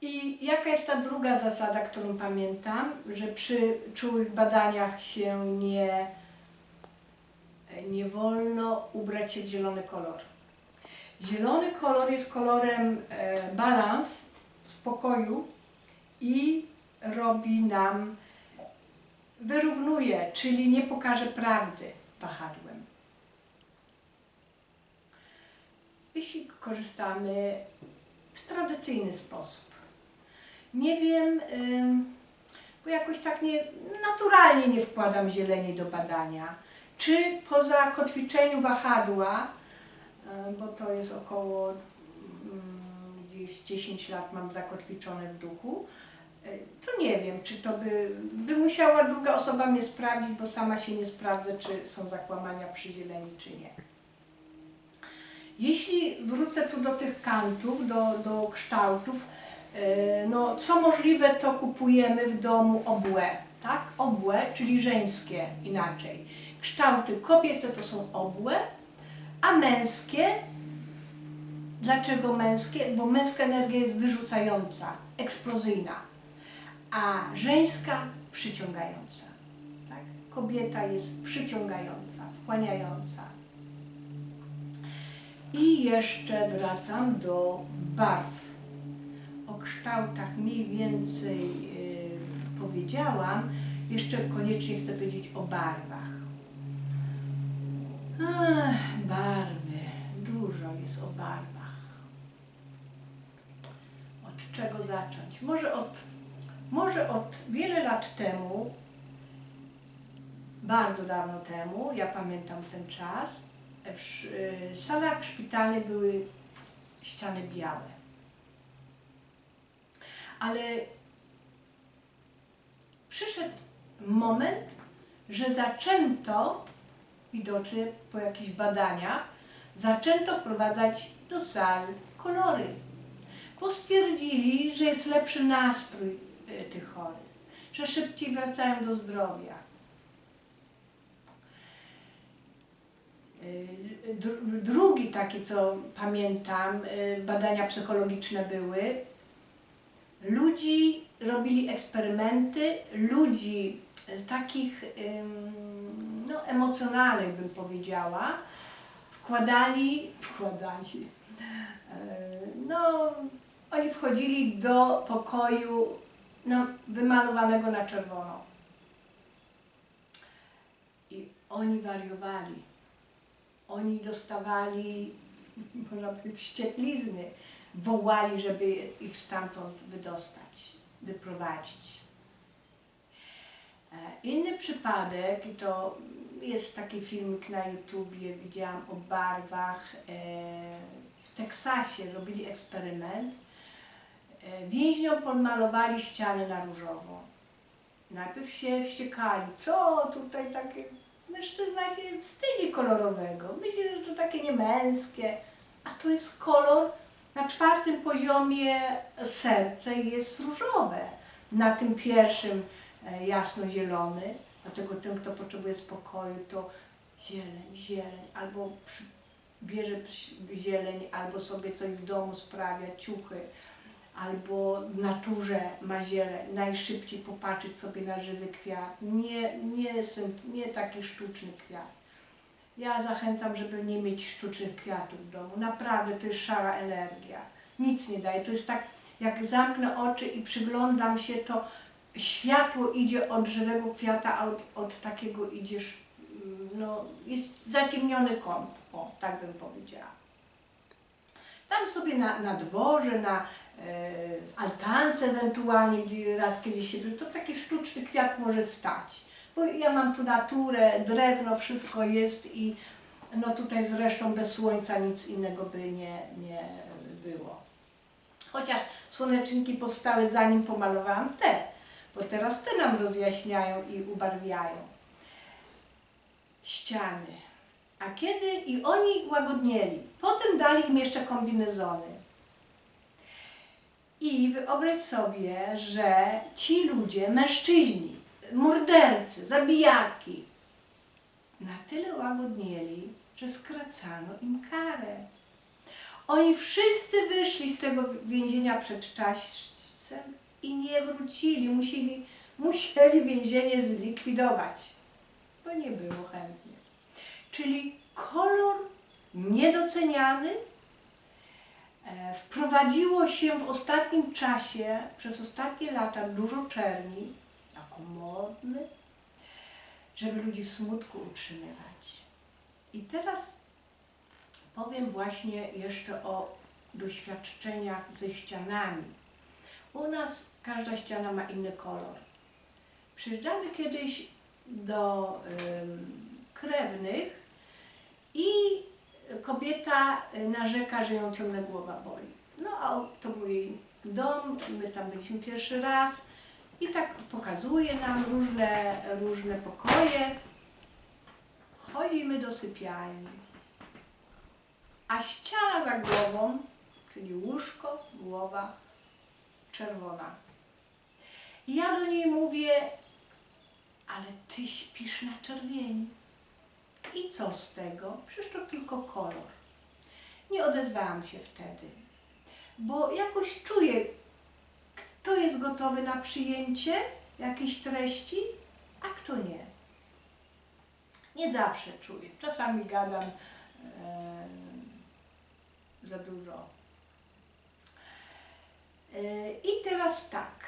I jaka jest ta druga zasada, którą pamiętam, że przy czułych badaniach się nie, nie wolno ubrać się w zielony kolor. Zielony kolor jest kolorem e, balans, spokoju i robi nam, wyrównuje, czyli nie pokaże prawdy wahadłem. Jeśli korzystamy w tradycyjny sposób. Nie wiem, bo jakoś tak nie, naturalnie nie wkładam zieleni do badania. Czy po zakotwiczeniu wahadła, bo to jest około gdzieś 10 lat mam zakotwiczone w duchu, y, to nie wiem, czy to by, by musiała druga osoba mnie sprawdzić, bo sama się nie sprawdzę, czy są zakłamania przy zieleni, czy nie. Jeśli wrócę tu do tych kantów, do, do kształtów, no co możliwe to kupujemy w domu obłe, tak? Obłe, czyli żeńskie inaczej. Kształty kobiece to są obłe, a męskie, dlaczego męskie? Bo męska energia jest wyrzucająca, eksplozyjna, a żeńska przyciągająca. Tak? Kobieta jest przyciągająca, wchłaniająca. I jeszcze wracam do barw. Kształtach mniej więcej yy, powiedziałam. Jeszcze koniecznie chcę powiedzieć o barwach. Ach, barwy. Dużo jest o barwach. Od czego zacząć? Może od, może od wiele lat temu, bardzo dawno temu, ja pamiętam ten czas, w y, salach szpitalnych były ściany białe. Ale przyszedł moment, że zaczęto, widocznie po jakichś badaniach, zaczęto wprowadzać do sal kolory. Bo stwierdzili, że jest lepszy nastrój y, tych chorych, że szybciej wracają do zdrowia. Dru- Drugi taki, co pamiętam, y, badania psychologiczne były. Ludzi robili eksperymenty, ludzi y, takich no, emocjonalnych, bym powiedziała, wkładali, wkładali, y, no, oni wchodzili do pokoju no, wymalowanego na czerwono. I oni wariowali oni dostawali, można powiedzieć, wścieklizny, wołali, żeby ich stamtąd wydostać, wyprowadzić. E, Inny przypadek, i to jest taki filmik na YouTubie, widziałam o barwach. e, W Teksasie robili eksperyment. E, Więźniom podmalowali ściany na różowo. Najpierw się wściekali, co tutaj takie mężczyzna się wstydzi kolorowego. Myśli, że to takie niemęskie. A to jest kolor na czwartym poziomie serce jest różowe. Na tym pierwszym e, jasno-zielony. Dlatego ten, kto potrzebuje spokoju, to zieleń, zieleń. Albo bierze zieleń, albo sobie coś w domu sprawia, ciuchy. Albo w naturze ma zieleń, najszybciej popatrzeć sobie na żywy kwiat. Nie, nie, nie taki sztuczny kwiat. Ja zachęcam, żeby nie mieć sztucznych kwiatów w domu. Naprawdę to jest szara energia. Nic nie daje. To jest tak, jak zamknę oczy i przyglądam się, to światło idzie od żywego kwiata, a od, od takiego idziesz, mm, no, jest zaciemniony kąt. O, tak bym powiedziała. Tam sobie na, na dworze, na e, altance ewentualnie, gdzie raz kiedyś się, to taki sztuczny kwiat może stać. Bo ja mam tu naturę, drewno, wszystko jest i no tutaj zresztą bez słońca nic innego by nie, nie było. Chociaż słoneczniki powstały zanim pomalowałam te, bo teraz te nam rozjaśniają i ubarwiają ściany. A kiedy i oni łagodnieli, potem dali im jeszcze kombinezony. I wyobraź sobie, że ci ludzie, mężczyźni, mordercy, zabijaki, na tyle łagodnieli, że skracano im karę. Oni wszyscy wyszli z tego więzienia przedwczaś, uchodźcem i nie wrócili. Musieli, musieli więzienie zlikwidować, bo nie było chętnych. Czyli kolor niedoceniany e, wprowadziło się w ostatnim czasie, przez ostatnie lata dużo czerni, modny, żeby ludzi w smutku utrzymywać. I teraz powiem właśnie jeszcze o doświadczeniach ze ścianami. U nas każda ściana ma inny kolor. Przyjeżdżamy kiedyś do krewnych i kobieta y, narzeka, że ją ciągle głowa boli. No a to był jej dom, my tam byliśmy pierwszy raz i tak pokazuje nam różne, różne pokoje. Chodzimy do sypialni, a ściana za głową, czyli łóżko, głowa czerwona. Ja do niej mówię, ale ty śpisz na czerwieni. I co z tego? Przecież to tylko kolor. Nie odezwałam się wtedy, bo jakoś czuję, kto jest gotowy na przyjęcie jakiejś treści, a kto nie. Nie zawsze czuję. Czasami gadam e, za dużo. E, I teraz tak,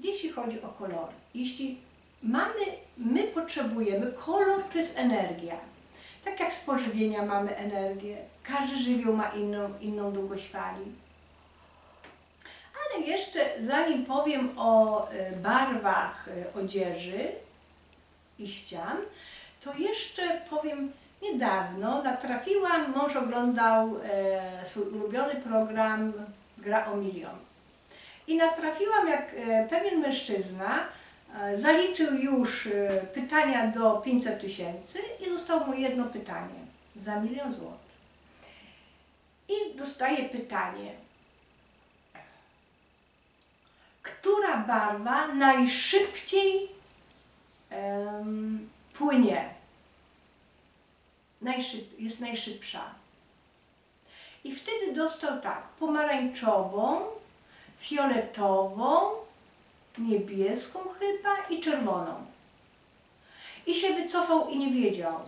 jeśli chodzi o kolory. Jeśli mamy, my potrzebujemy, kolor to jest energia. Tak jak z pożywienia mamy energię, każdy żywioł ma inną, inną długość fali. Jeszcze zanim powiem o e, barwach e, odzieży i ścian, to jeszcze powiem niedawno natrafiłam, mąż oglądał e, swój ulubiony program Gra o milion. I natrafiłam, jak e, pewien mężczyzna e, zaliczył już e, pytania do 500 tysięcy i zostało mu jedno pytanie za milion złotych. I dostaje pytanie, która barwa najszybciej em, płynie, Najszyb, jest najszybsza. I wtedy dostał tak, pomarańczową, fioletową, niebieską chyba i czerwoną. I się wycofał i nie wiedział,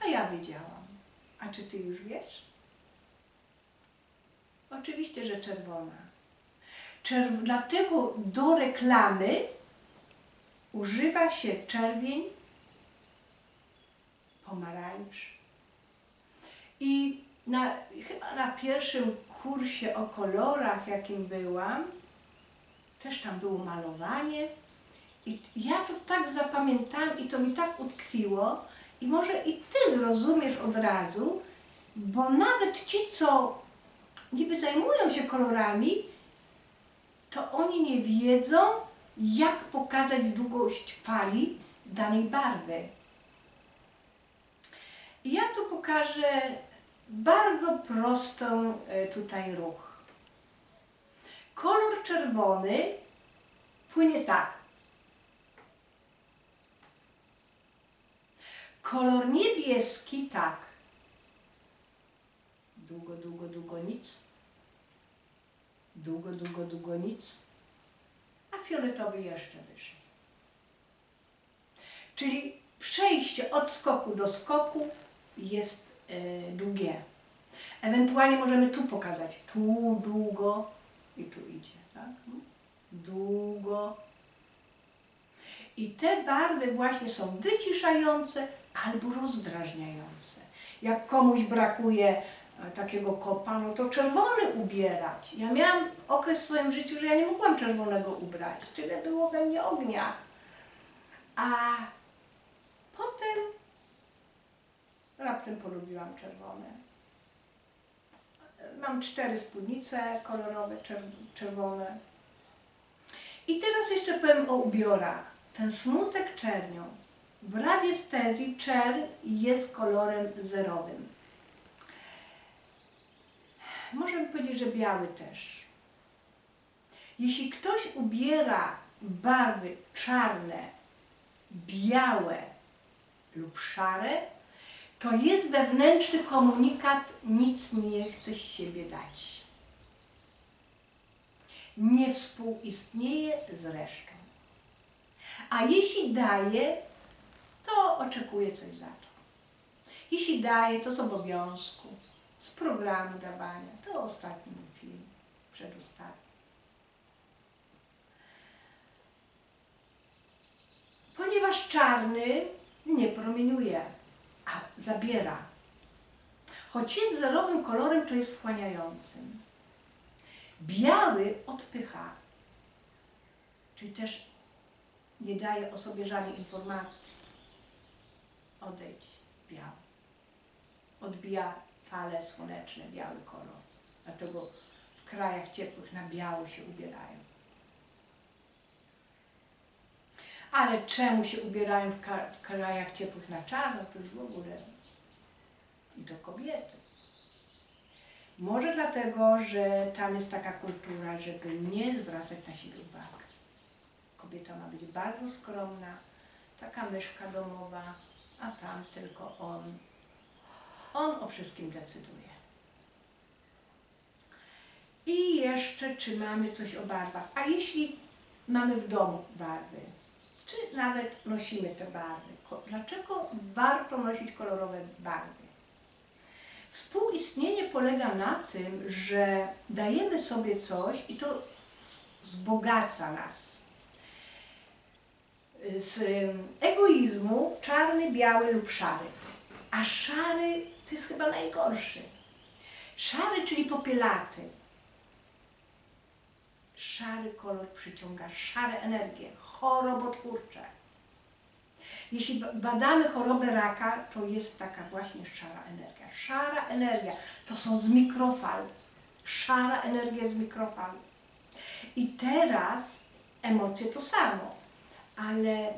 a ja wiedziałam. A czy ty już wiesz? Oczywiście, że czerwona. Czerw- dlatego do reklamy używa się czerwień, pomarańcz. I na, chyba na pierwszym kursie o kolorach, jakim byłam, też tam było malowanie. I ja to tak zapamiętałam i to mi tak utkwiło. I może i ty zrozumiesz od razu, bo nawet ci, co niby zajmują się kolorami, to oni nie wiedzą, jak pokazać długość fali danej barwy. I ja tu pokażę bardzo prostą e, tutaj ruch. Kolor czerwony płynie tak. Kolor niebieski tak. Długo, długo, długo nic. Długo, długo, długo nic. A fioletowy jeszcze wyżej. Czyli przejście od skoku do skoku jest e, długie. Ewentualnie możemy tu pokazać. Tu długo i tu idzie. Tak? Długo. I te barwy właśnie są wyciszające albo rozdrażniające. Jak komuś brakuje takiego kopa, no to czerwony ubierać. Ja miałam okres w swoim życiu, że ja nie mogłam czerwonego ubrać. Tyle było we mnie ognia. A potem raptem polubiłam czerwone. Mam cztery spódnice kolorowe, czer- czerwone. I teraz jeszcze powiem o ubiorach. Ten smutek czernią. W radiestezji czerń jest kolorem zerowym. Możemy powiedzieć, że biały też. Jeśli ktoś ubiera barwy czarne, białe lub szare, to jest wewnętrzny komunikat, nic nie chce z siebie dać. nie współistnieje z resztą. A jeśli daje, to oczekuje coś za to. Jeśli daje, to z obowiązku, z programu dawania. To ostatni mój film, przedostatni. Ponieważ czarny nie promieniuje, a zabiera. Choć jest zerowym kolorem, to jest wchłaniającym. Biały odpycha, czyli też nie daje o sobie żadnej informacji. Odejdź, biały. Odbija fale słoneczne, biały kolor. Dlatego w krajach ciepłych na biało się ubierają. Ale czemu się ubierają w, w krajach ciepłych na czarno, to już w ogóle i to kobiety. Może dlatego, że tam jest taka kultura, żeby nie zwracać na siebie uwagi. Kobieta ma być bardzo skromna, taka myszka domowa, a tam tylko on. On o wszystkim decyduje. I jeszcze, czy mamy coś o barwach? A jeśli mamy w domu barwy, czy nawet nosimy te barwy, dlaczego warto nosić kolorowe barwy? Współistnienie polega na tym, że dajemy sobie coś i to wzbogaca nas. Z egoizmu czarny, biały lub szary. A szary to jest chyba najgorszy. Szary, czyli popielaty. Szary kolor przyciąga szare energie, chorobotwórcze. Jeśli ba- badamy chorobę raka, to jest taka właśnie szara energia. Szara energia to są z mikrofal. Szara energia z mikrofal. I teraz emocje to samo, ale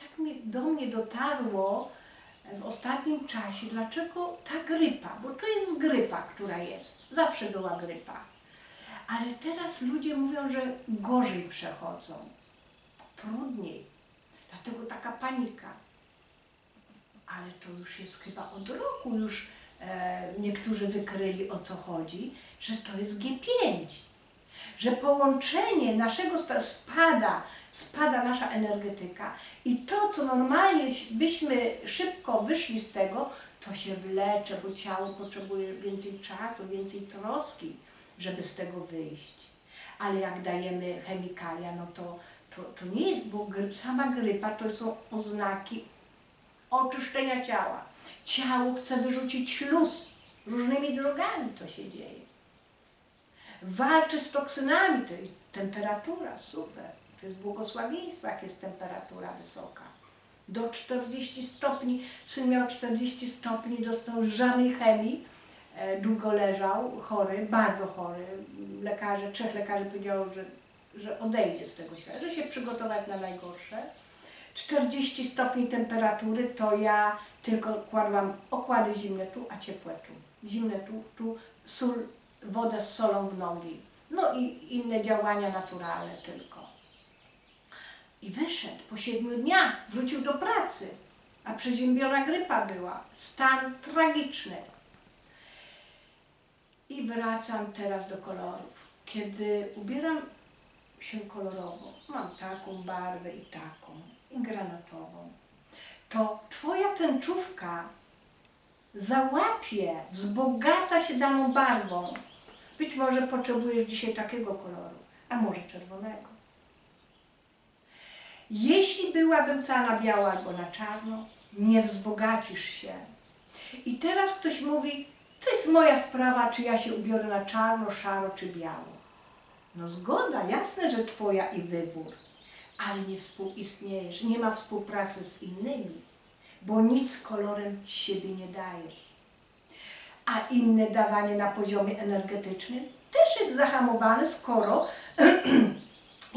tak mi, do mnie dotarło w ostatnim czasie, dlaczego ta grypa, bo to jest grypa, która jest. Zawsze była grypa. Ale teraz ludzie mówią, że gorzej przechodzą, trudniej. Dlatego taka panika. Ale to już jest chyba od roku już e, niektórzy wykryli o co chodzi, że to jest G5. Że połączenie naszego spada, spada nasza energetyka i to, co normalnie byśmy szybko wyszli z tego, to się wlecze, bo ciało potrzebuje więcej czasu, więcej troski, żeby z tego wyjść. Ale jak dajemy chemikalia, no to, to, to nie jest, bo gry, sama grypa to są oznaki oczyszczenia ciała. Ciało chce wyrzucić śluz. Różnymi drogami to się dzieje. Walczy z toksynami, to temperatura, super. Jest błogosławieństwo, jak jest temperatura wysoka. Do 40 stopni, syn miał 40 stopni, dostał żadnej chemii, e, długo leżał, chory, bardzo chory. Lekarze, trzech lekarzy powiedziało, że, że odejdzie z tego świata, że się przygotować na najgorsze. 40 stopni temperatury, to ja tylko kładłam okłady zimne tu, a ciepłe tu. Zimne tu, tu, sól, wodę z solą w nogi. No i inne działania naturalne tylko. I wyszedł po siedmiu dniach, wrócił do pracy, a przeziębiona grypa była. Stan tragiczny. I wracam teraz do kolorów. Kiedy ubieram się kolorowo, mam taką barwę i taką, i granatową, to Twoja tęczówka załapie, wzbogaca się daną barwą. Być może potrzebujesz dzisiaj takiego koloru, a może czerwonego. Jeśli byłabym cała na biało albo na czarno, nie wzbogacisz się. I teraz ktoś mówi, to jest moja sprawa, czy ja się ubiorę na czarno, szaro czy biało. No zgoda, jasne, że twoja i wybór, ale nie współistniejesz, nie ma współpracy z innymi, bo nic kolorem siebie nie dajesz. A inne dawanie na poziomie energetycznym też jest zahamowane, skoro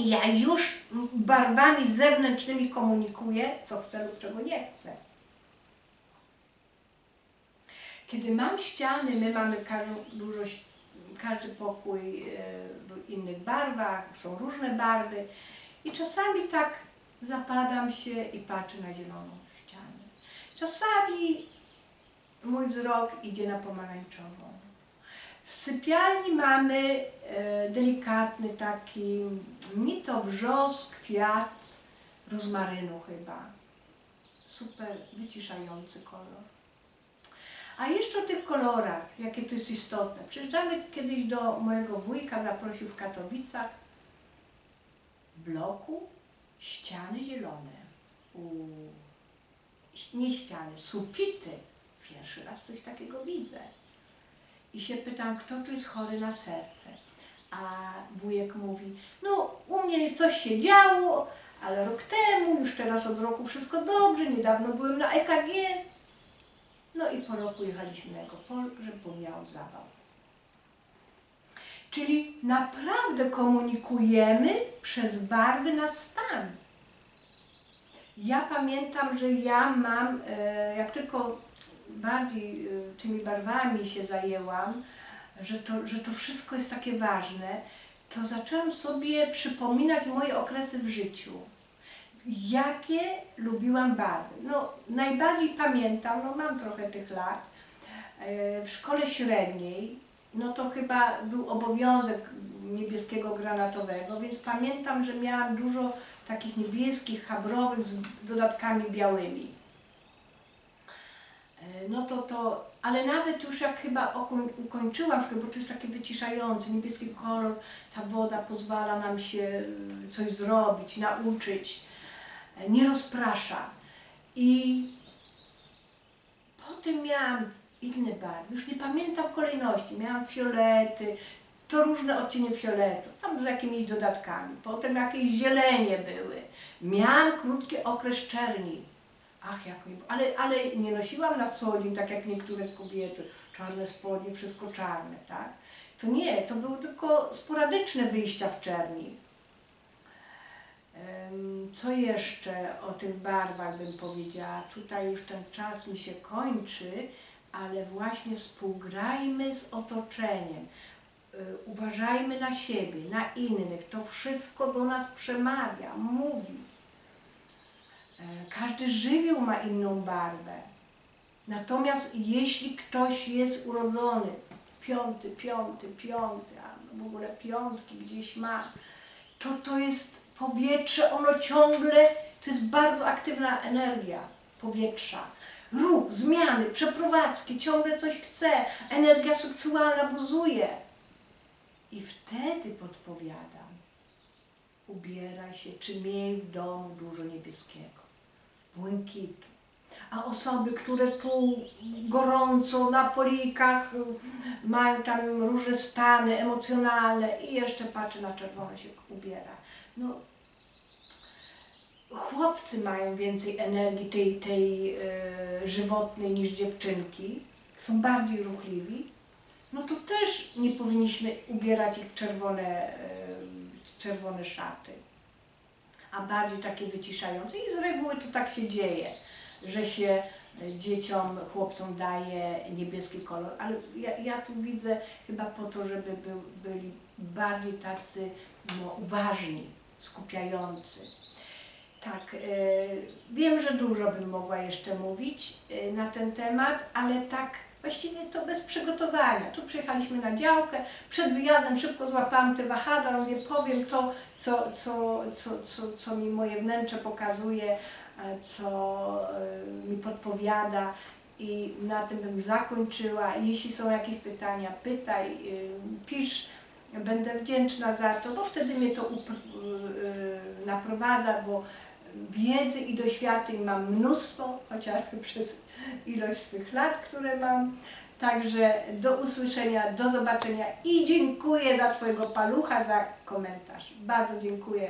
ja już barwami zewnętrznymi komunikuję, co chcę lub czego nie chcę. Kiedy mam ściany, my mamy każdą, dużo, każdy pokój e, w innych barwach, są różne barwy i czasami tak zapadam się i patrzę na zieloną ścianę. Czasami mój wzrok idzie na pomarańczową. W sypialni mamy e, delikatny taki, ni to wrzos, kwiat, rozmarynu chyba. Super wyciszający kolor. A jeszcze o tych kolorach, jakie to jest istotne. Przyjeżdżamy kiedyś do mojego wujka, zaprosił w Katowicach. W bloku ściany zielone. Nie ściany, sufity. Pierwszy raz coś takiego widzę. I się pytam, kto tu jest chory na serce. A wujek mówi, no u mnie coś się działo, ale rok temu, już teraz od roku wszystko dobrze, niedawno byłem na EKG. No i po roku jechaliśmy na Ekopol, żeby miał zawał. Czyli naprawdę komunikujemy przez barwy na stan. Ja pamiętam, że ja mam, e, jak tylko bardziej e, tymi barwami się zajęłam, że to, że to wszystko jest takie ważne, to zaczęłam sobie przypominać moje okresy w życiu. Jakie lubiłam barwy? No, najbardziej pamiętam, no mam trochę tych lat, e, w szkole średniej, no to chyba był obowiązek niebieskiego granatowego, więc pamiętam, że miałam dużo takich niebieskich, habrowych z dodatkami białymi. E, No to to, ale nawet już jak chyba ukończyłam szkołę, bo to jest taki wyciszający, niebieski kolor, ta woda pozwala nam się y, coś zrobić, nauczyć, e, nie rozprasza. I potem miałam inne barwy, już nie pamiętam kolejności, miałam fiolety, to różne odcienie fioletu, tam z jakimiś dodatkami, potem jakieś zielenie były. Miałam krótki okres czerni. Ach, jak mi... ale, ale nie nosiłam na co dzień, tak jak niektóre kobiety, czarne spodnie, wszystko czarne, tak? To nie, to były tylko sporadyczne wyjścia w czerni. Co jeszcze o tych barwach bym powiedziała? Tutaj już ten czas mi się kończy, ale właśnie współgrajmy z otoczeniem. Y, Uważajmy na siebie, na innych. To wszystko do nas przemawia, mówi. E, Każdy żywioł ma inną barwę. Natomiast jeśli ktoś jest urodzony piąty, piąty, piąty, a w ogóle piątki gdzieś ma, to to jest powietrze, ono ciągle, to jest bardzo aktywna energia powietrza. Ruch, zmiany, przeprowadzki, ciągle coś chce, energia seksualna buzuje. I wtedy podpowiadam, ubieraj się, czy miej w domu dużo niebieskiego, błękitu. A osoby, które tu gorąco na polikach mają tam różne stany emocjonalne i jeszcze patrzy na czerwono się ubiera. No, chłopcy mają więcej energii tej, tej e, żywotnej niż dziewczynki, są bardziej ruchliwi, no to też nie powinniśmy ubierać ich w czerwone, e, czerwone szaty, a bardziej takie wyciszające. I z reguły to tak się dzieje, że się e, dzieciom, chłopcom daje niebieski kolor, ale ja, ja tu widzę chyba po to, żeby byli bardziej tacy no, uważni, skupiający. Tak, e, wiem, że dużo bym mogła jeszcze mówić e, na ten temat, ale tak właściwie to bez przygotowania. Tu przyjechaliśmy na działkę, przed wyjazdem szybko złapałam te wahadła, mówię, powiem to, co, co, co, co, co mi moje wnętrze pokazuje, e, co e, mi podpowiada i na tym bym zakończyła. Jeśli są jakieś pytania, pytaj, e, pisz, będę wdzięczna za to, bo wtedy mnie to naprowadza, bo wiedzy i doświadczeń mam mnóstwo, chociażby przez ilość swych lat, które mam. Także do usłyszenia, do zobaczenia i dziękuję za Twojego palucha, za komentarz. Bardzo dziękuję.